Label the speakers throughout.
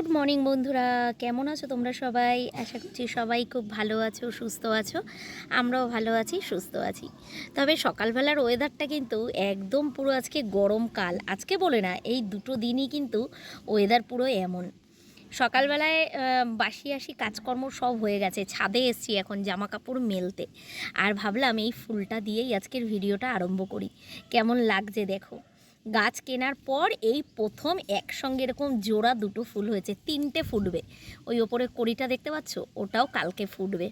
Speaker 1: Good morning বন্ধুরা, কেমন আছো তোমরা সবাই? আশা করছি সবাই খুব ভালো আছো, সুস্থ আছো। আমরাও ভালো আছি, সুস্থ আছি। তবে সকালবেলার ওয়েদারটা কিন্তু একদম পুরো আজকে গরমকাল। আজকে বলে না, এই দুটো দিনই কিন্তু ওয়েদার পুরো এমন। সকালবেলায় বাসি আসি, কাজকর্ম সব হয়ে গেছে, ছাদে এসছি এখন জামা কাপড় মেলতে। আর ভাবলাম এই ফুলটা দিয়েই আজকের ভিডিওটা আরম্ভ করি। কেমন লাগছে দেখো। গাছ কেনার পর এই প্রথম একসঙ্গে এরকম জোড়া দুটো ফুল হয়েছে, তিনটে ফুটবে। ওই ওপরে কড়িটা দেখতে পাচ্ছ? ওটাও কালকে ফুটবে।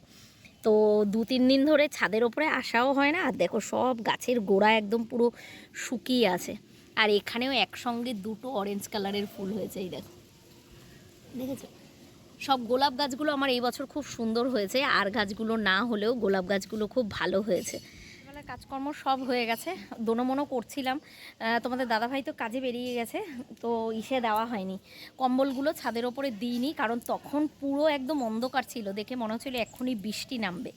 Speaker 1: তো দু, তিন দিন ধরে ছাদের ওপরে আসাও হয় না? আর দেখো সব গাছের গোড়া একদম পুরো শুকিয়ে আছে। আর এখানেও একসঙ্গে দুটো অরেঞ্জ কালারের ফুল হয়েছে, এই দেখো। দেখেছ? সব গোলাপ গাছগুলো আমার এই বছর খুব সুন্দর হয়েছে। আর গাছগুলো না হলেও গোলাপ গাছগুলো খুব ভালো হয়েছে। কাজকর্ম সব হয়ে গেছে। দোনোমনো করছিলাম। তোমাদের দাদাভাই তো কাজে বেরিয়ে গেছে, তো ইসে দেওয়া হয়নি। কম্বলগুলো ছাদের ওপরে দিইনি, কারণ তখন পুরো একদম অন্ধকার ছিল। দেখে মনে হচ্ছিল এক্ষুনি বৃষ্টি নামবে।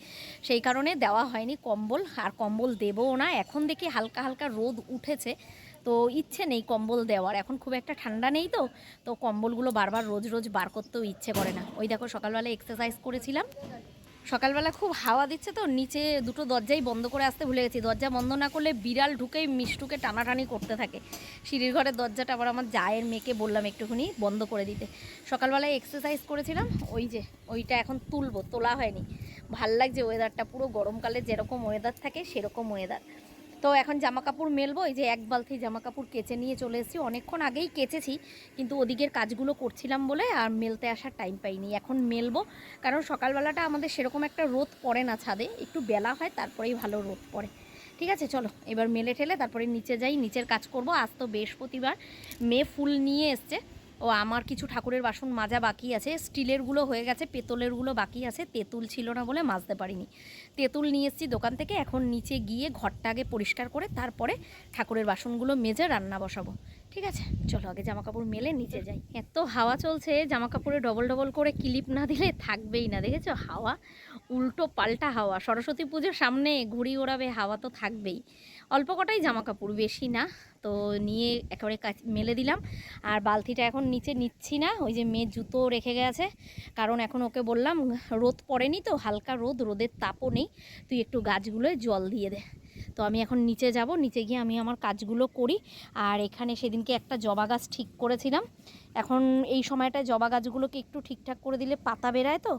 Speaker 1: সেই কারণে দেওয়া হয়নি কম্বল, আর কম্বল দেবও না। এখন দেখি হালকা হালকা রোদ উঠেছে, তো ইচ্ছে নেই কম্বল দেওয়ার। এখন খুব একটা ঠান্ডা নেই তো তো কম্বলগুলো বারবার রোজ রোজ বার করতেও ইচ্ছে করে না। ওই দেখো সকালবেলা এক্সারসাইজ করেছিলাম। সকালবেলা খুব হাওয়া দিচ্ছে তো, নিচে দুটো দরজাই বন্ধ করে আসতে ভুলে গেছি। দরজা বন্ধ না করলে বিড়াল ঢুকেই মিষ্টুকে টানাটানি করতে থাকে। সিঁড়ির ঘরের দরজাটা আবার আমার জায়ের মেয়েকে বললাম একটুখানি বন্ধ করে দিতে। সকালবেলায় এক্সারসাইজ করেছিলাম, ওই যে, ওইটা এখন তুলবো, তোলা হয়নি। ভালো লাগছে ওয়েদারটা পুরো গরমকালে যেরকম ওয়েদার থাকে সেরকম ওয়েদার তো এখন জামা কাপড় মেলবো, এই যে এক বালতি জামা কাপড় কেচে নিয়ে চলে এসেছি। অনেকক্ষণ আগেই কেচেছি, কিন্তু ওদিকের কাজগুলো করছিলাম বলে আর মেলতে আসার টাইম পাইনি। এখন মেলবো, কারণ সকালবেলাটা আমাদের সেরকম একটা রোদ পড়ে না ছাদে। একটু বেলা হয়, তারপরেই ভালো রোদ পড়ে। ঠিক আছে, চলো, এবার মেলে ঠেলে, তারপরে নিচে যাই, নিচের কাজ করব। আজ তো বৃহস্পতিবার, মেয়ে ফুল নিয়ে এসছে। ও আমার কিছু ঠাকুরের বাসন মাজা বাকি আছে, স্টিলেরগুলো হয়ে গেছে, পেতলেরগুলো বাকি আছে, তেঁতুল ছিল না বলে মাজতে পারিনি। তেঁতুল নিয়ে এসেছি দোকান থেকে, এখন নিচে গিয়ে ঘরটা আগে পরিষ্কার করে তারপরে ঠাকুরের বাসনগুলো মেজে রান্না বসাবো। ঠিক আছে? চলো আগে জামা কাপড় মেলে নিচে যাই। এত হাওয়া চলছে জামা কাপড়ে ডবল ডবল করে ক্লিপ না দিলে থাকবেই না, দেখেছ? হাওয়া, উল্টো পাল্টা হাওয়া। সরস্বতী পুজোর সামনে ঘুড়ি ওড়াবে, হাওয়া তো থাকবেই। অল্প কটাই জামা কাপড় বেশি না। তো নিয়ে একেবারে মেলে দিলাম। আর বালতিটা এখন নিচে নিচ্ছি না, ওই যে মেয়ে জুতো রেখে গেছে। কারণ এখন ওকে বললাম, রোদ পড়েনি তো, হালকা রোদ, রোদের তাপও নেই, তুই একটু গাছগুলোয় জল দিয়ে দে। তো আমি এখন নিচে যাব, নিচে গিয়ে আমি আমার কাজগুলো করি। আর এখানে সেদিনকে একটা জবা গাছ ঠিক করেছিলাম। এখন এই সময়টায় জবা গাছগুলোকে একটু ঠিকঠাক করে দিলে পাতা বেরায় তো,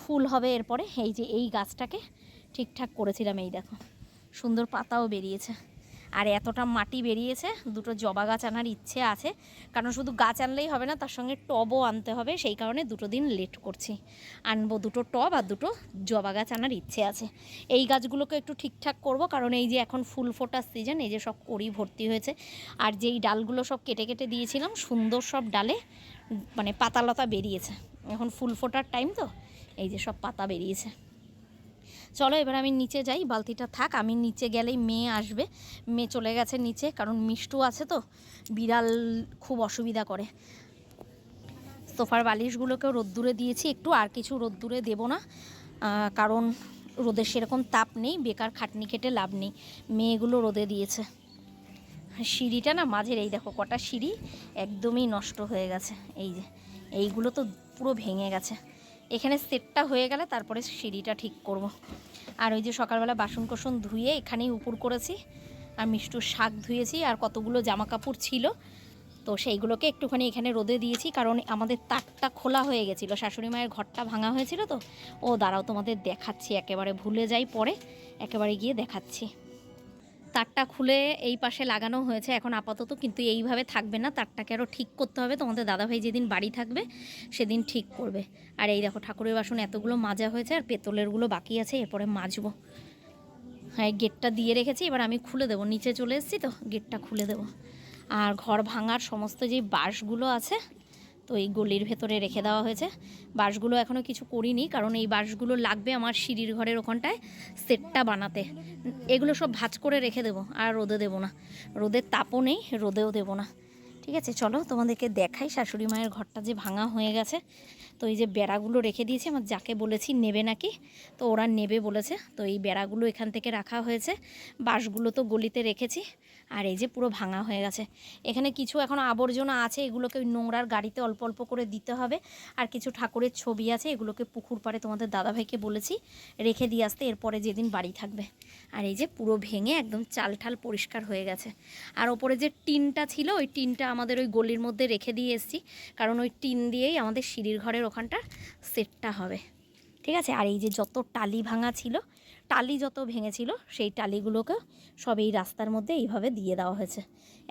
Speaker 1: ফুল হবে এরপরে। এই যে এই গাছটাকে ঠিকঠাক করেছিলাম, এই দেখো। সুন্দর পাতাও বেরিয়েছে। আর এতটা মাটি বেরিয়েছে, দুটো জবা গাছ আনার ইচ্ছে আছে। কারণ শুধু গাছ আনলেই হবে না, তার সঙ্গে টবও আনতে হবে, সেই কারণে দুটো দিন লেট করছি। আনব দুটো টব আর দুটো জবা গাছ আনার ইচ্ছে আছে। এই গাছগুলোকে একটু ঠিকঠাক করব, কারণ এই যে এখন ফুল ফোটার সিজন এই যে সব করি ভর্তি হয়েছে। আর যেই ডালগুলো সব কেটে কেটে দিয়েছিলাম, সুন্দর সব ডালে মানে পাতালতা বেরিয়েছে। এখন ফুল ফোটার টাইম তো, এই যে সব পাতা বেরিয়েছে। চলো এবার আমি নিচে যাই, বালতিটা থাক, আমি নিচে গেলেই মেয়ে আসবে। মেয়ে চলে গেছে নিচে, কারণ মিষ্টু আছে তো, বিড়াল খুব অসুবিধা করে। সোফার বালিশগুলোকেও রোদ্দুরে দিয়েছি একটু, আর কিছু রোদ্দুরে দেবো না কারণ রোদের সেরকম তাপ নেই, বেকার খাটনি খেটে লাভ নেই, মেয়েগুলো রোদে দিয়েছে। সিঁড়িটা না মাঝের, এই দেখো কটা সিঁড়ি, একদমই নষ্ট হয়ে গেছে, এই যে, এইগুলো তো পুরো ভেঙে গেছে। এখানে সেটটা হয়ে গেলে তারপরে সিঁড়িটা ঠিক করব। আর ওই যে সকালবেলা বাসন কোসন ধুয়ে এখানেই উপর করেছি, আর মিষ্টুর শাক ধুয়েছি, আর কতগুলো জামা কাপড় ছিল। তো সেইগুলোকে একটুখানি এখানে রোদে দিয়েছি, কারণ আমাদের তাকটা খোলা হয়ে গেছিল। শাশুড়ি মায়ের ঘরটা ভাঙা হয়েছিল তো। ও দাঁড়াও তোমাদের দেখাচ্ছি, একেবারে ভুলে যাই পরে, একেবারে গিয়ে দেখাচ্ছি। তারটা খুলে এই পাশে লাগানো হয়েছে। এখন আপাতত কিন্তু এইভাবে থাকবে না। তারটাকে আরও ঠিক করতে হবে। তোমাদের দাদাভাই যেদিন বাড়ি থাকবে, সেদিন ঠিক করবে। আর এই দেখো, ঠাকুরের বাসন এতগুলো মাজা হয়েছে আর পেতলেরগুলো বাকি আছে, এরপরে মাজবো। হ্যাঁ গেটটা দিয়ে রেখেছি, এবার আমি খুলে দেবো। নিচে চলে এসেছি তো, গেটটা খুলে দেবো। আর ঘর ভাঙার সমস্ত যে বাঁশগুলো আছে তো এই গলির ভেতরে রেখে দেওয়া হয়েছে। বাঁশগুলো এখনও কিছু করিনি, কারণ এই বাঁশগুলো লাগবে আমার সিঁড়ির ঘরের ওখানটায় সেটটা বানাতে। এগুলো সব ভাজ করে রেখে দেবো, আর রোদে দেবো না। রোদের তাপও নেই, রোদেও দেবো না। ঠিক আছে, চলো তোমাদেরকে দেখাই শাশুড়ি মায়ের ঘরটা যে ভাঙা হয়ে গেছে। তো এই যে বেড়াগুলো রেখে দিয়েছি, আমার যাকে বলেছি নেবে নাকি, তো ওরা নেবে বলেছে। তো এই বেড়াগুলো এখান থেকে রাখা হয়েছে। বাঁশগুলো তো গলিতে রেখেছি, আর এই যে পুরো ভাঙা হয়ে গেছে। এখানে কিছু এখন আবর্জনা আছে, এগুলোকে ওই নোংরার গাড়িতে অল্প অল্প করে দিতে হবে। আর কিছু ঠাকুরের ছবি আছে, এগুলোকে পুকুর পাড়ে তোমাদের দাদাভাইকে বলেছি রেখে দিয়ে আসতে, এরপরে যেদিন বাড়ি থাকবে। আর এই যে পুরো ভেঙে একদম চাল ঠাল পরিষ্কার হয়ে গেছে। আর ওপরে যে টিনটা ছিল, ওই টিনটা আমাদের ওই গলির মধ্যে রেখে দিয়ে এসেছি। কারণ ওই টিন দিয়েই আমাদের সিঁড়ির ঘরের ওখানটা সেটটা হবে। ঠিক আছে? আর এই যে যত টালি ভাঙা ছিল, টালি যত ভেঙেছিল, সেই টালিগুলোকে সব এই রাস্তার মধ্যে এইভাবে দিয়ে দেওয়া হয়েছে।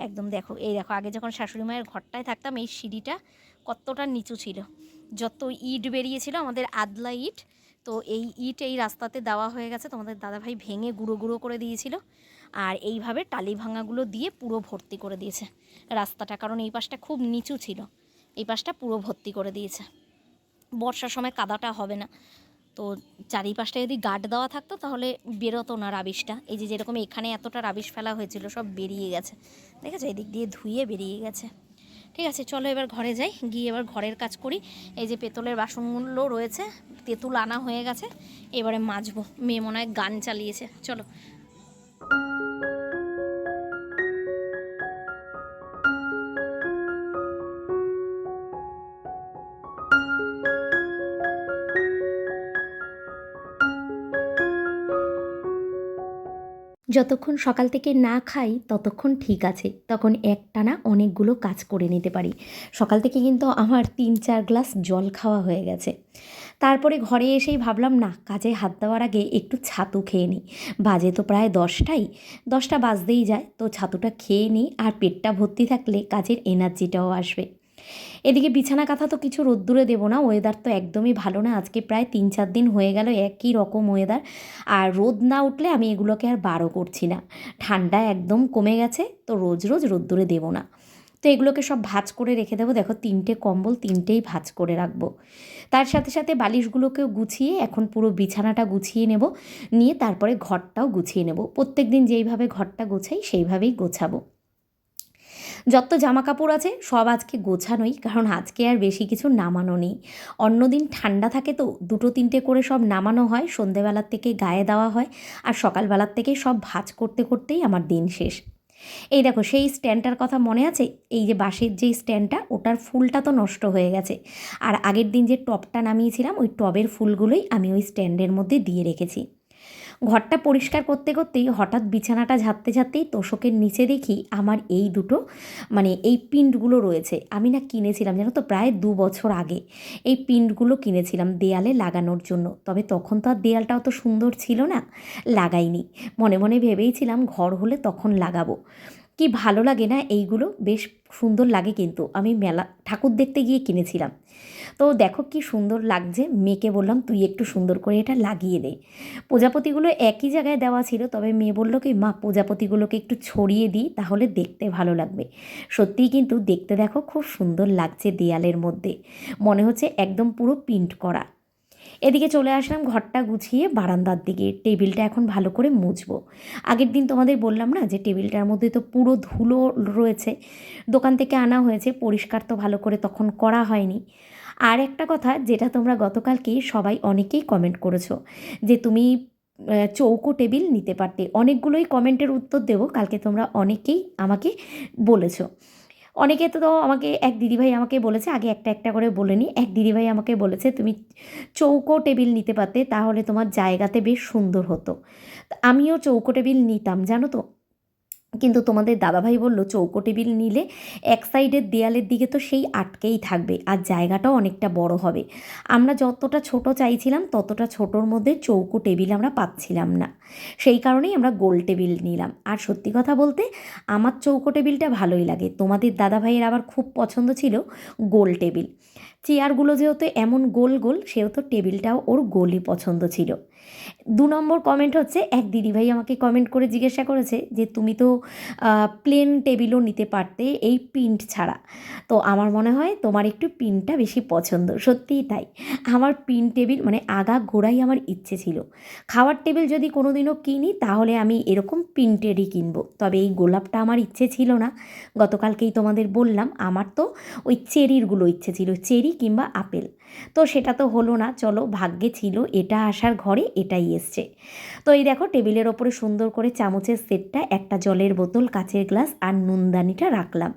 Speaker 1: একদম দেখো, এই দেখো, আগে যখন শাশুড়ি মায়ের ঘরটায় থাকতাম, এই সিঁড়িটা কতটা নিচু ছিল। যত ইট বেরিয়েছিল, আমাদের আদলা ইট, তো এই ইট এই রাস্তাতে দেওয়া হয়ে গেছে। তোমাদের দাদাভাই ভেঙে গুঁড়ো গুঁড়ো করে দিয়েছিল। আর এইভাবে টালি ভাঙাগুলো দিয়ে পুরো ভর্তি করে দিয়েছে। রাস্তাটা কারণ এই পাশটা খুব নিচু ছিল। এই পাশটা পুরো ভর্তি করে দিয়েছে। বর্ষার সময় কাদাটা হবে না। তো চারিপাশটা যদি গার্ড দেওয়া থাকতো তাহলে বেরোতো না রাবিশটা। এই যে যেরকম এখানে এতটা রাবিশ ফেলা হয়েছিল, সব বেরিয়ে গেছে। দেখেছ? এদিক দিয়ে ধুয়ে বেরিয়ে গেছে। ঠিক আছে, চলো এবার ঘরে যাই। গিয়ে এবার ঘরের কাজ করি। এই যে পেতলের বাসনগুলো রয়েছে, তেঁতুল আনা হয়ে গেছে। এবারে মাজবো। মেয়ে মনে হয় গান চালিয়েছে। চলো।
Speaker 2: যতক্ষণ সকাল থেকে না খাই, ততক্ষণ ঠিক আছে। তখন একটানা অনেকগুলো কাজ করে নিতে পারি। সকাল থেকে কিন্তু আমার তিন চার গ্লাস জল খাওয়া হয়ে গেছে। তারপরে ঘরে এসেই ভাবলাম, না, কাজে হাত দেওয়ার আগে একটু ছাতু খেয়ে নিই। বাজে তো প্রায় দশটাই। দশটা বাজতেই যায়। তো ছাতুটা খেয়ে নিই আর পেটটা ভর্তি থাকলে কাজের এনার্জিটাও আসবে। এদিকে বিছানা কাঁথা তো কিছু রোদ্দুরে দেবো না ওয়েদার তো একদমই ভালো না। আজকে প্রায় তিন চার দিন হয়ে গেল একই রকম ওয়েদার আর রোদ না উঠলে আমি এগুলোকে আর বারো করছি না। ঠান্ডা একদম কমে গেছে, তো রোজ রোজ রোদ্দুরে দেবো না। তো এগুলোকে সব ভাজ করে রেখে দেবো। দেখো, তিনটে কম্বল তিনটেই ভাজ করে রাখব। তার সাথে সাথে বালিশগুলোকেও গুছিয়ে এখন পুরো বিছানাটা গুছিয়ে নেব। নিয়ে তারপরে ঘরটাও গুছিয়ে নেব। প্রত্যেক দিন যেইভাবে ঘরটা গোছাই সেইভাবেই গোছাবো। যত জামা কাপড় আছে, সব আজকে গোছানোই, কারণ আজকে আর বেশি কিছু নামানো নেই। অন্যদিন ঠান্ডা থাকে তো, দুটো তিনটে করে সব নামানো হয়, সন্ধেবেলার থেকে গায়ে দেওয়া হয়, আর সকালবেলার থেকে সব ভাজ করতে করতেই আমার দিন শেষ। এই দেখো, সেই স্ট্যান্ডটার কথা মনে আছে? এই যে বাঁশের যে স্ট্যান্ডটা, ওটার ফুলটা তো নষ্ট হয়ে গেছে। আর আগের দিন যে টবটা নামিয়েছিলাম, ওই টবের ফুলগুলোই আমি ওই স্ট্যান্ডের মধ্যে দিয়ে রেখেছি। ঘরটা পরিষ্কার করতে করতেই হঠাৎ বিছানাটা ঝাড়তে ঝাড়তেই তোষকের নিচে দেখি আমার এই দুটো মানে এই পিন্টগুলো রয়েছে। আমি না কিনেছিলাম, জানো তো, প্রায় দু বছর আগে। এই পিন্টগুলো কিনেছিলাম দেয়ালে লাগানোর জন্য। তবে তখন তো আর দেয়ালটা তো সুন্দর ছিল না, লাগাইনি। মনে মনে ভেবেইছিলাম ঘর হলে তখন লাগাবো। কি ভালো লাগে না এইগুলো? বেশ সুন্দর লাগে কিন্তু। আমি মেলা, ঠাকুর দেখতে গিয়ে কিনেছিলাম। তো দেখো কি সুন্দর লাগছে। মেয়েকে বললাম, তুই একটু সুন্দর করে এটা লাগিয়ে দে। প্রজাপতিগুলো একই জায়গায় দেওয়া ছিল, তবে মেয়ে বলল কি, মা, প্রজাপতিগুলোকে একটু ছড়িয়ে দিই, তাহলে দেখতে ভালো লাগবে। সত্যিই কিন্তু দেখতে দেখো খুব সুন্দর লাগছে দেয়ালের মধ্যে। মনে হচ্ছে একদম পুরো প্রিন্ট করা। এদিকে চলে আসলাম ঘরটা গুছিয়ে বারান্দার দিকে। টেবিলটা এখন ভালো করে মুছবো। আগের দিন তোমাদের বললাম না যে টেবিলটার মধ্যে তো পুরো ধুলো রয়েছে। দোকান থেকে আনা হয়েছে, পরিষ্কার তো ভালো করে তখন করা হয়নি। আর একটা কথা যেটা তোমরা গতকালকে সবাই অনেকেই কমেন্ট করেছ যে তুমি চৌকো টেবিল নিতে পারতে। অনেকগুলোই কমেন্টের উত্তর দেবো, কালকে তোমরা অনেকেই আমাকে বলেছ। অনেকে তো আমাকে, এক দিদিভাই আমাকে বলেছে, আগে একটা একটা করে বলে নিই এক দিদিভাই আমাকে বলেছে, তুমি চৌকো টেবিল নিতে পারতে, তাহলে তোমার জায়গাতে বেশ সুন্দর হতো। আমিও চৌকো টেবিল নিতাম, জানো তো? কিন্তু তোমাদের দাদাভাই বলল চৌকো টেবিল নিলে এক সাইডের দেয়ালের দিকে তো সেই আটকেই থাকবে আর জায়গাটাও অনেকটা বড় হবে। আমরা যতটা ছোট চাইছিলাম, ততটা ছোটোর মধ্যে চৌকো টেবিল আমরা পাচ্ছিলাম না। সেই কারণেই আমরা গোল টেবিল নিলাম। আর সত্যি কথা বলতে, আমার চৌকো টেবিলটা ভালোই লাগে। তোমাদের দাদাভাইয়ের আবার খুব পছন্দ ছিল গোল টেবিল চেয়ারগুলো যেহেতু এমন গোল গোল, সেহেতু টেবিলটাও ওর গোলই পছন্দ ছিল। দু নম্বর কমেন্ট হচ্ছে, এক দিদিভাই আমাকে কমেন্ট করে জিজ্ঞাসা করেছে যে, তুমি তো প্লেন টেবিলও নিতে পারতে এই প্রিন্ট ছাড়া। তো আমার মনে হয় তোমার একটু পিনটা বেশি পছন্দ। সত্যিই তাই। আমার পিন টেবিল মানে আগা গোড়াই আমার ইচ্ছে ছিল। খাওয়ার টেবিল যদি কোনো দিনও কিনি, তাহলে আমি এরকম পিনটেরই কিনবো। তবে এই গোলাপটা আমার ইচ্ছে ছিল না। গতকালকেই তোমাদের বললাম, আমার তো ওই চেরিরগুলো ইচ্ছে ছিল। চেরি কিংবা আপেল। তো সেটা তো হলো না, চলো ভাগ্যে ছিল, এটা আসার ঘরে এটাই এসছে। তো এই দেখো টেবিলের ওপরে সুন্দর করে চামচের সেটটা, একটা জলের বোতল, কাচের গ্লাস আর নুনদানিটা রাখলাম।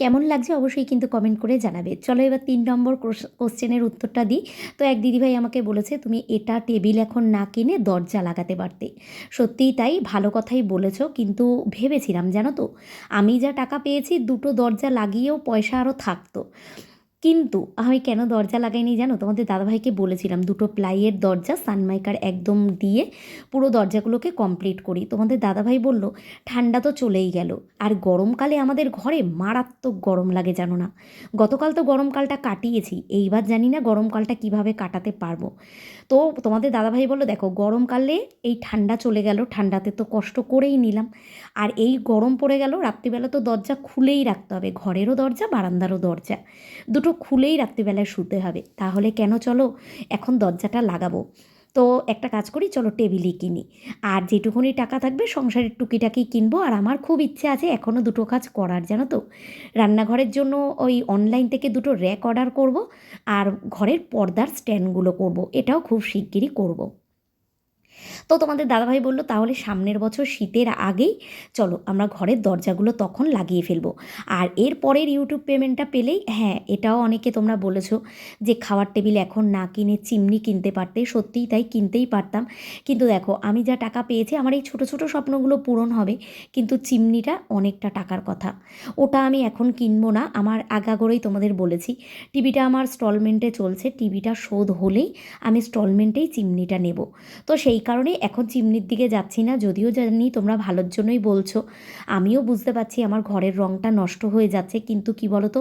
Speaker 2: কেমন লাগছে অবশ্যই কিন্তু কমেন্ট করে জানাবে। চলো এবার তিন নম্বর কোশ্চেনের উত্তরটা দিই। তো এক দিদিভাই আমাকে বলেছে, তুমি এটা টেবিল এখন না কিনে দরজা লাগাতে পারতে। সত্যিই তাই, ভালো কথাই বলেছ, কিন্তু ভেবেছিলাম জানো তো, আমি যা টাকা পেয়েছি দুটো দরজা লাগিয়েও পয়সা আরও থাকতো। কিন্তু আমি কেন দরজা লাগাইনি জানো? তোমাদের দাদাভাইকে বলেছিলাম, দুটো প্লাইয়ের দরজা সানমাইকার একদম দিয়ে পুরো দরজাগুলোকে কমপ্লিট করি। তোমাদের দাদাভাই বলল, ঠান্ডা তো চলেই গেল। আর গরমকালে আমাদের ঘরে মারাত্মক গরম লাগে জানো না। গতকাল তো গরমকালটা কাটিয়েছি, এইবার জানি না গরমকালটা কীভাবে কাটাতে পারব। তো তোমাদের দাদাভাই বলল, দেখো, গরমকালে এই ঠান্ডা চলে গেল, ঠান্ডাতে তো কষ্ট করেই নিলাম। আর এই গরম পড়ে গেল, রাত্রিবেলা তো দরজা খুলেই রাখতে হবে, ঘরেরও দরজা, বারান্দারও দরজা। দুটো খুলেই রাত্রিবেলায় শুতে হবে। তাহলে কেন চলো? এখন দরজাটা লাগাবো। তো একটা কাজ করি, চলো টেবিলই কিনি। আর যেটুকুনি টাকা থাকবে, সংসারের টুকিটাকি কিনবো। আর আমার খুব ইচ্ছে আছে এখনও দুটো কাজ করার, জানো তো? রান্নাঘরের জন্য ওই অনলাইন থেকে দুটো র্যাক অর্ডার করব। আর ঘরের পর্দার স্ট্যান্ডগুলো করব। এটাও খুব শিগগিরই করব। তো তোমাদের দাদাভাই বলল, তাহলে সামনের বছর শীতের আগেই চলো, আমরা ঘরের দরজাগুলো তখন লাগিয়ে ফেলব। আর এর পরের ইউটিউব পেমেন্টটা পেলেই হ্যাঁ এটাও অনেকে তোমরা বলেছ যে খাওয়ার টেবিল এখন না কিনে চিমনি কিনতে পারতে, সত্যিই তাই কিনতেই পারতাম। কিন্তু দেখো, আমি যা টাকা পেয়েছি, আমার এই ছোটো ছোটো স্বপ্নগুলো পূরণ হবে, কিন্তু চিমনিটা অনেকটা টাকার কথা। ওটা আমি এখন কিনবো না, আমার আগাগোড়েই তোমাদের বলেছি, টিভিটা আমার স্টলমেন্টে চলছে, টিভিটা শোধ হলেই আমি স্টলমেন্টেই চিমনিটা নেব। তো সেই কারণে এখন চিমনির দিকে যাচ্ছি না, যদিও জানি তোমরা ভালোর জন্যই বলছো। আমিও বুঝতে পারছি আমার ঘরের রঙটা নষ্ট হয়ে যাচ্ছে, কিন্তু কি বলতো,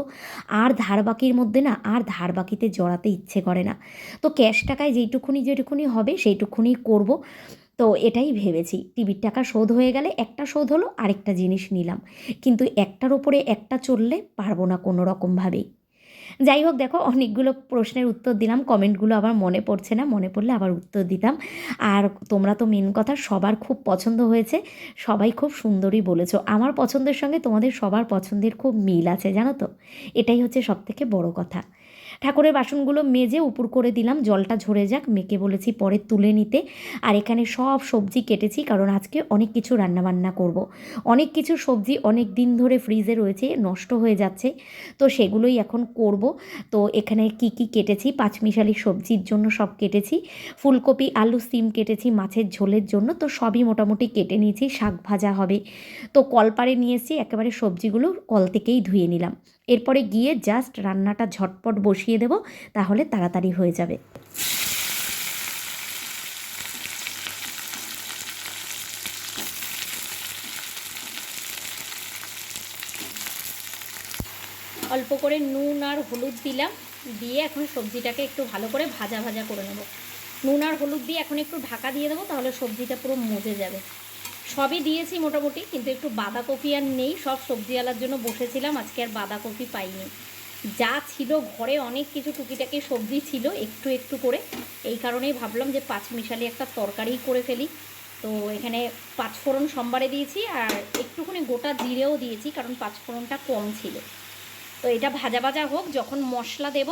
Speaker 2: আর ধার বাকির মধ্যে না, আর ধার বাকিতে জড়াতে ইচ্ছে করে না। তো ক্যাশ টাকায় যেইটুকুনি যেটুকুনি হবে, সেইটুকুনি করব। তো এটাই ভেবেছি, টিভির টাকা শোধ হয়ে গেলে একটা শোধ হলো, আরেকটা জিনিস নিলাম। কিন্তু একটার ওপরে একটা চললে পারব না কোনো রকমভাবেই যাই হোক, দেখো, অনেকগুলো প্রশ্নের উত্তর দিলাম। কমেন্টগুলো আবার মনে পড়ছে না, মনে পড়লে আবার উত্তর দিতাম। আর তোমরা তো মেন কথা, সবার খুব পছন্দ হয়েছে। সবাই খুব সুন্দরই বলেছ। আমার পছন্দের সঙ্গে তোমাদের সবার পছন্দের খুব মিল আছে, জানো তো? এটাই হচ্ছে সবথেকে বড় কথা। ঠাকুরের বাসনগুলো মেজে উপর করে দিলাম, জলটা ঝরে যাক মেয়েকে বলেছি পরে তুলে নিতে। আর এখানে সব সবজি কেটেছি, কারণ আজকে অনেক কিছু রান্নাবান্না করব। অনেক কিছু সবজি অনেক দিন ধরে ফ্রিজে রয়েছে, নষ্ট হয়ে যাচ্ছে, তো সেগুলোই এখন করব। তো এখানে কি কি কেটেছি, পাঁচমিশালি সবজির জন্য সব কেটেছি, ফুলকপি, আলু, সিম কেটেছি মাছের ঝোলের জন্য, তো সবই মোটামুটি কেটে নিয়েছি, শাক ভাজা হবে। তো কলপারে নিয়ে এসেছি, একেবারে সবজিগুলো কল থেকেই ধুয়ে নিলাম। এরপরে গিয়ে জাস্ট রান্নাটা ঝটপট বসিয়ে দেব, তাহলে তাড়াতাড়ি হয়ে যাবে।
Speaker 1: অল্প করে নুন আর হলুদ দিলাম, দিয়ে এখন সবজিটাকে একটু ভালো করে ভাজা ভাজা করে নেব। নুন আর হলুদ দিয়ে এখন একটু ঢাকা দিয়ে দেবো, তাহলে সবজিটা পুরো মজে যাবে। সবই দিয়েছি মোটামুটি, কিন্তু একটু বাঁধাকপি আর নেই, সব সবজিওয়ালার জন্য বসেছিলাম, আজকে আর বাঁধাকপি পাইনি। যা ছিল ঘরে অনেক কিছু টুকিটাকি সবজি ছিল, একটু একটু করে। এই কারণেই ভাবলাম যে পাঁচ মিশালি একটা তরকারি করে ফেলি। তো এখানে পাঁচফোড়ন সোমবারে দিয়েছি, আর একটুখানি গোটা জিরেও দিয়েছি, কারণ পাঁচফোড়নটা কম ছিল। তো এটা ভাজা ভাজা হোক, যখন মশলা দেব,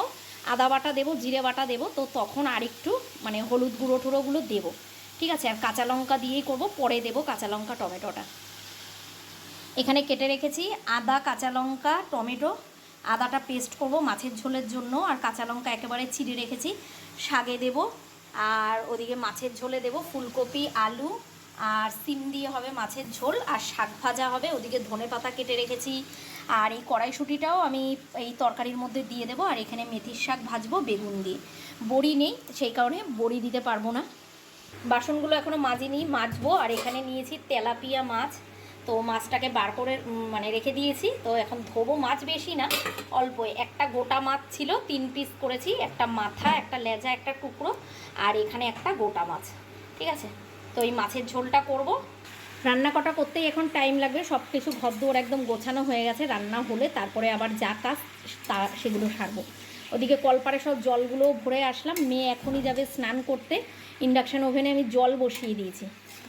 Speaker 1: আদা বাটা দেবো, জিরে বাটা দেবো, তো তখন আর একটু মানে হলুদ গুঁড়ো টুড়োগুলো দেবো। ঠিক আছে, আর কাঁচা লঙ্কা দিয়েই করব, পরে দেবো কাঁচা লঙ্কা, টমেটোটা। এখানে কেটে রেখেছি আদা, কাঁচা লঙ্কা, টমেটো। আদাটা পেস্ট করব মাছের ঝোলের জন্য, আর কাঁচা লঙ্কা একেবারে চিড়ে রেখেছি। শাগে দেব, আর ওদিকে মাছের ঝোলে দেব ফুলকপি, আলু, আর সিম দিয়ে হবে মাছের ঝোল, আর শাক ভাজা হবে। ওদিকে ধনে পাতা কেটে রেখেছি, আর এই কড়াইশুঁটিটাও আমি এই তরকারির মধ্যে দিয়ে দেবো, আর এখানে মেথির শাক ভাজবো বেগুন দিয়ে। বড়ি নেই, সেই কারণে বড়ি দিতে পারব না। বাসনগুলো এখনও মাজিনি, মাজবো। আর এখানে নিয়েছি তেলাপিয়া মাছ। তো মাছটাকে বার করে মানে রেখে দিয়েছি। তো এখন ধোবো মাছ বেশি না অল্প একটা গোটা মাছ ছিল, তিন পিস করেছি। একটা মাথা, একটা লেজা, একটা টুকরো। আর এখানে একটা গোটা মাছ। ঠিক আছে? তো এই মাছের ঝোলটা করব। রান্না কটা করতেই এখন টাইম লাগবে। সব কিছু ঘরদোর একদম গোছানো হয়ে গেছে। রান্না হলে তারপরে আবার যা কাজ, তা সেগুলো সারবো। ওদিকে কলপারে সব জলগুলো ভরে আসলাম। মেয়ে এখনই যাবে স্নান করতে। ইন্ডাকশান ওভেনে আমি জল বসিয়ে দিয়েছি।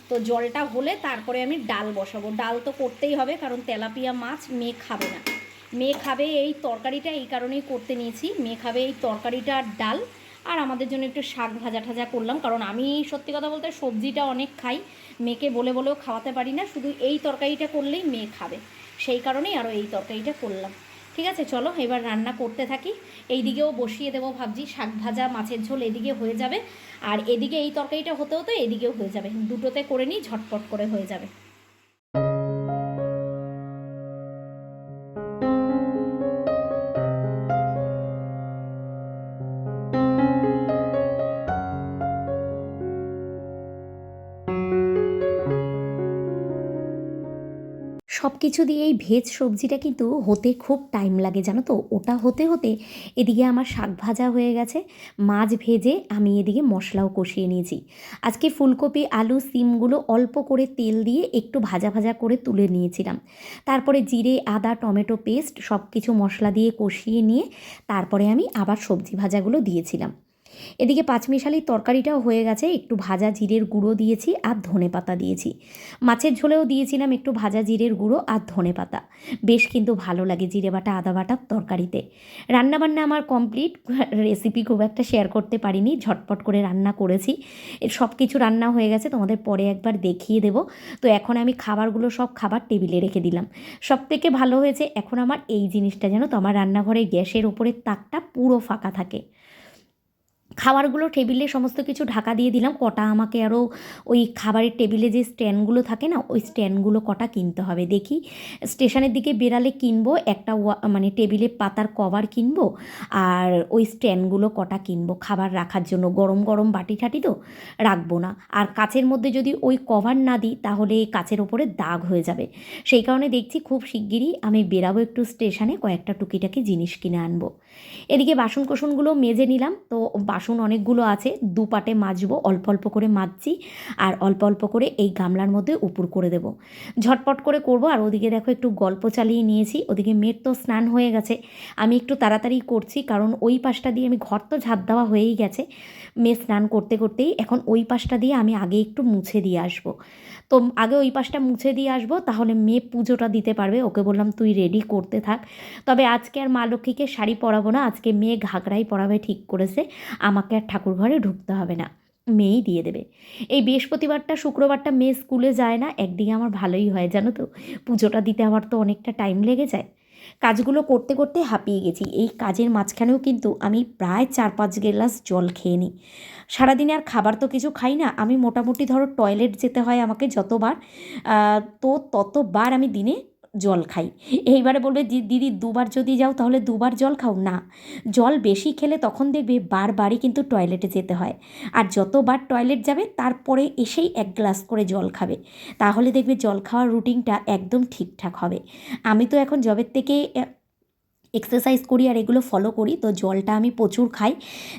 Speaker 1: তো জলটা হলে তারপরে আমি ডাল বসাবো। ডাল তো করতেই হবে, কারণ তেলাপিয়া মাছ মেয়ে খাবে না। মেয়ে খাবে এই তরকারিটা, এই কারণেই করতে নিয়েছি। মেয়ে খাবে এই তরকারিটা আর ডাল। আর আমাদের জন্য একটু শাক ভাজা ঠাজা করলাম, কারণ আমি সত্যি কথা বলতে সবজিটা অনেক খাই। মেয়েকে বলে বলেও খাওয়াতে পারি না, শুধু এই তরকারিটা করলেই মেয়ে খাবে। সেই কারণেই আরও এই তরকারিটা করলাম। ঠিক আছে, চলো এবার রান্না করতে থাকি। এইদিকেও বসিয়ে দেবো ভাবছি, শাক ভাজা, মাছের ঝোল এদিকে হয়ে যাবে। আর এদিকে এই তরকারিটা হতে হতে এদিকেও হয়ে যাবে। দুটোতে করে নিই, ঝটপট করে হয়ে যাবে।
Speaker 2: সব কিছু দিয়ে এই ভেজ সবজিটা কিন্তু হতে খুব টাইম লাগে, জানো তো? ওটা হতে হতে এদিকে আমার শাক ভাজা হয়ে গেছে, মাছ ভেজে আমি এদিকে মশলাও কষিয়ে নিয়েছি। আজকে ফুলকপি, আলু, সিমগুলো অল্প করে তেল দিয়ে একটু ভাজা ভাজা করে তুলে নিয়েছিলাম। তারপরে জিরে, আদা, টমেটো পেস্ট সব কিছু মশলা দিয়ে কষিয়ে নিয়ে তারপরে আমি আবার সবজি ভাজাগুলো দিয়েছিলাম। এদিকে পাঁচমিশালির তরকারিটাও হয়ে গেছে, একটু ভাজা জিরের গুঁড়ো দিয়েছি আর ধনে পাতা দিয়েছি। মাছের ঝোলেও দিয়েছিলাম একটু ভাজা জিরের গুঁড়ো আর ধনে পাতা। বেশ কিন্তু ভালো লাগে জিরে বাটা, আদা বাটার তরকারিতে। রান্নাবান্না আমার কমপ্লিট, রেসিপি খুব একটা শেয়ার করতে পারিনি, ঝটপট করে রান্না করেছি। সব কিছু রান্না হয়ে গেছে, তোমাদের পরে একবার দেখিয়ে দেবো। তো এখন আমি খাবারগুলো সব খাবার টেবিলে রেখে দিলাম। সব থেকে ভালো হয়েছে এখন আমার এই জিনিসটা যেন তো আমার রান্নাঘরে গ্যাসের ওপরের তাকটা পুরো ফাঁকা থাকে। খাবারগুলো টেবিলে সমস্ত কিছু ঢাকা দিয়ে দিলাম। কটা আমাকে আরও ওই খাবারের টেবিলে যে স্ট্যান্ডগুলো থাকে না, ওই স্ট্যান্ডগুলো কটা কিনতে হবে দেখি। স্টেশনের দিকে বেরালে কিনবো, একটা মানে টেবিলে পাতার কভার কিনবো, আর ওই স্ট্যান্ডগুলো কটা কিনবো। খাবার রাখার জন্য গরম গরম বাটি ঠাটি তো রাখব না। আর কাচের মধ্যে যদি ওই কভার না দিই, তাহলে কাচের ওপরে দাগ হয়ে যাবে। সেই কারণে দেখছি খুব শিগগিরই আমি বেরাবো একটু স্টেশনে, কয়েকটা টুকিটাকি জিনিস কিনে আনব। এদিকে বাসন কোসনগুলো মেজে নিলাম। তো বাসন অনেকগুলো আছে দু পাটে মাজবো, অল্প অল্প করে মাজছি আর অল্প অল্প করে এই গামলার মধ্যে উপুর করে দেবো। ঝটপট করে করব আর ওদিকে দেখো একটু গল্প চালিয়ে নিয়েছি, ওদিকে মেয়ের তো স্নান হয়ে গেছে। আমি একটু তাড়াতাড়ি করছি কারণ ওই পাশটা দিয়ে আমি ঘর তো ঝাঁট দেওয়া হয়েই গেছে। মেয়ে স্নান করতে করতেই এখন ওই পাশটা দিয়ে আমি আগে একটু মুছে দিয়ে আসব। তো আগে ওই পাশটা মুছে দিয়ে আসব, তাহলে মেয়ে পুজোটা দিতে পারবে। ওকে বললাম, তুই রেডি করতে থাক। তবে আজকে আর মা লক্ষ্মীকে শাড়ি পরাবো না, আজকে মেয়ে ঘাগরাই পরাবে ঠিক করেছে। আমাকে আর ঠাকুর ঘরে ঢুকতে হবে না। মেয়েই দিয়ে দেবে। এই বৃহস্পতিবারটা, শুক্রবারটা মেয়ে স্কুলে যায় না, একদিকে আমার ভালোই হয়, জানো তো। পুজোটা দিতে আমার তো অনেকটা টাইম লেগে যায়। কাজগুলো করতে করতে হাঁপিয়ে গেছি। এই কাজের মাঝখানেও কিন্তু আমি প্রায় চার পাঁচ গ্লাস জল খেয়ে নিই। সারাদিনে আর খাবার তো কিছু খাই না। আমি মোটামুটি ধরো টয়লেট যেতে হয় আমাকে যতবার। তো ততবার আমি দিনে জল খাই। এইবারে বলবে দিদি, দুবার যদি যাও তাহলে দুবার জল খাও। না, জল বেশি খেলে তখন দেখবে বারবারই কিন্তু টয়লেটে যেতে হয়। আর যতবার টয়লেট যাবে, তারপরে এসেই এক গ্লাস করে জল খাবে। তাহলে দেখবে জল খাওয়ার রুটিনটা একদম ঠিকঠাক হবে। আমি তো এখন জবের থেকে এক্সারসাইজ করি আর এগুলো ফলো করি। তো জলটা আমি প্রচুর খাই।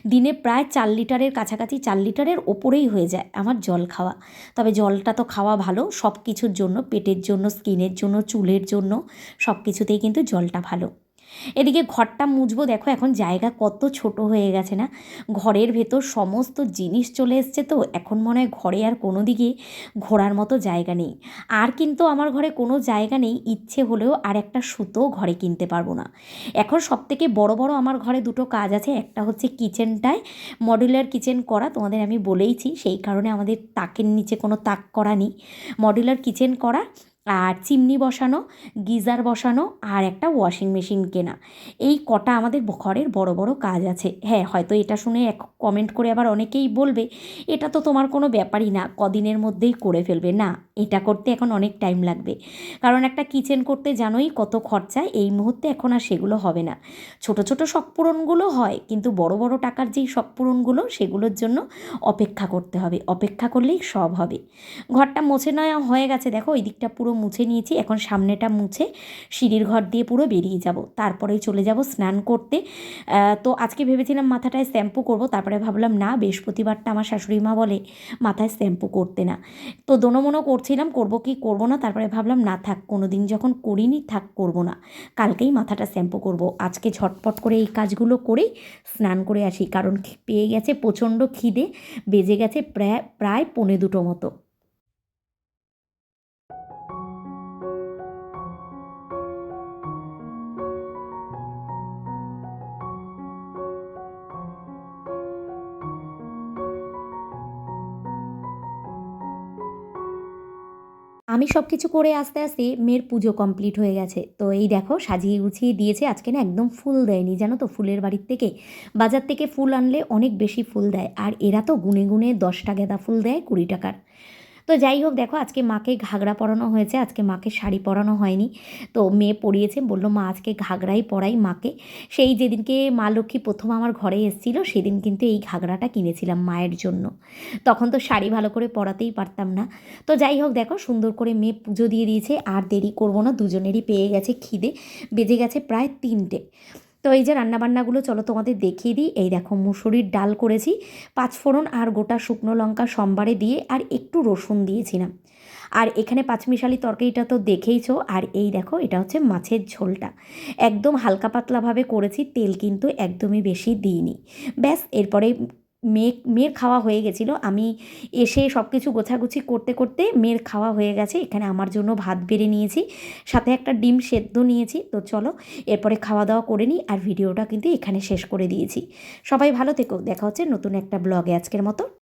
Speaker 2: দিনে প্রায় চার লিটারের কাছাকাছি চার লিটারের ওপরেই হয়ে যায় আমার জল খাওয়া। তবে জলটা তো খাওয়া ভালো সব কিছুর জন্য, পেটের জন্য, স্কিনের জন্য, চুলের জন্য সব কিছুতেই কিন্তু জলটা ভালো। এদিকে ঘরটা মুছবো, দেখো এখন জায়গা কত ছোট হয়ে গেছে না? ঘরের ভেতর সমস্ত জিনিস চলে এসছে তো, এখন মনে হয় ঘরে আর কোনো দিকে ঘোরার মতো জায়গা নেই। আর কিন্তু আমার ঘরে কোনো জায়গা নেই, ইচ্ছে হলেও আর একটা সুতো ঘরে কিনতে পারব না। এখন সব থেকে বড় বড় আমার ঘরে দুটো কাজ আছে, একটা হচ্ছে কিচেনটায় মডুলার কিচেন করা, তোমাদের আমি বলেইছি, সেই কারণে আমাদের তাকের নিচে কোনো তাক করা নেই। মডুলার কিচেন করা আর চিমনি বসানো, গিজার বসানো আর একটা ওয়াশিং মেশিন কেনা। এই কটা আমাদের ঘরের বড় বড় কাজ আছে। হ্যাঁ হয়তো এটা শুনে এক কমেন্ট করে আবার অনেকেই বলবে, এটা তো তোমার কোনো ব্যাপারই না, কদিনের মধ্যেই করে ফেলবে। না, এটা করতে এখন অনেক টাইম লাগবে। কারণ একটা কিচেন করতে জানোই কত খরচা, এই মুহূর্তে এখন আর সেগুলো হবে না। ছোট ছোট শখ পূরণগুলো হয়, কিন্তু বড় বড় টাকার যেই শখ পূরণগুলো, সেগুলোর জন্য অপেক্ষা করতে হবে। অপেক্ষা করলেই সব হবে। ঘরটা মোছে নেওয়া হয়ে গেছে, দেখো ওই দিকটা পুরো মুছে নিয়েছি, এখন সামনেটা মুছে সিঁড়ির ঘর দিয়ে পুরো বেরিয়ে যাব। তারপরেই চলে যাব স্নান করতে। তো আজকে ভেবেছিলাম মাথাটায় শ্যাম্পু করব, তারপরে ভাবলাম, না, বৃহস্পতিবারটা আমার শাশুড়ি মা বলে, মাথায় শ্যাম্পু করতে না। তো দোনোমনো করছিলাম, করব কি করব না, তারপরে ভাবলাম, না, থাক কোনো দিন যখন করিনি, থাক, করব না। কালকেই মাথাটা শ্যাম্পু করব। আজকে ঝটপট করে এই কাজগুলো করেই স্নান করে আসি, কারণ পেয়ে গেছে, প্রচণ্ড খিদে, বেজে গেছে প্রায় প্রায় পৌনে দুটো মতো। আমি সব কিছু করে আস্তে আস্তে মেয়ের পুজো কমপ্লিট হয়ে গেছে। তো এই দেখো, সাজিয়ে গুছিয়ে দিয়েছে। আজকে না একদম ফুল দেয়নি, জানো তো? ফুলের বাড়ির থেকে। বাজার থেকে ফুল আনলে অনেক বেশি ফুল দেয়। আর এরা তো গুনে গুনে দশটা গেঁদা ফুল দেয় কুড়ি টাকার। তো যাই হোক, দেখো আজকে মাকে ঘাগরা পরানো হয়েছে, আজকে মাকে শাড়ি পরানো হয়নি। তো মেয়ে পরিয়েছে, বলল, মা, আজকে ঘাগরাই পরাই মাকে। সেই যেদিনকে মা লক্ষ্মী প্রথম আমার ঘরে এসেছিল, সেদিন কিন্তু এই ঘাগরাটা কিনেছিলাম মায়ের জন্য। তখন তো শাড়ি ভালো করে পরাতেই পারতাম না। তো যাই হোক, দেখো, সুন্দর করে মেয়ে পুজো দিয়ে দিয়েছে, আর দেরি করব না, দুজনেরই পেয়ে গেছে খিদে। বেজে গেছে প্রায় তিনটে। তো এই যে রান্নাবান্নাগুলো চলো তোমাদের দেখিয়ে দিই। এই দেখো মুসুরির ডাল করেছি পাঁচফোড়ন আর গোটা শুকনো লঙ্কা সোমবারে দিয়ে আর একটু রসুন দিয়েছিলাম। আর এখানে পাঁচমিশালি তরকারিটা তো দেখেইছো, আর এই দেখো এটা হচ্ছে মাছের ঝোলটা। একদম হালকা পাতলাভাবে করেছি, তেল কিন্তু একদমই বেশি দিইনি। ব্যাস, এরপরে মেয়ে, মেয়ের খাওয়া হয়ে গেছিল। আমি এসে সব কিছু গোছাগুছি করতে করতে মেয়ের খাওয়া হয়ে গেছে। এখানে আমার জন্য ভাত বেড়ে নিয়েছি, সাথে একটা ডিম সেদ্ধ নিয়েছি। তো চলো, এরপরে খাওয়া দাওয়া করে নিই আর ভিডিওটা কিন্তু এখানে শেষ করে দিয়েছি। সবাই ভালো থেকো, দেখা হচ্ছে নতুন একটা ব্লগে আজকের মতো।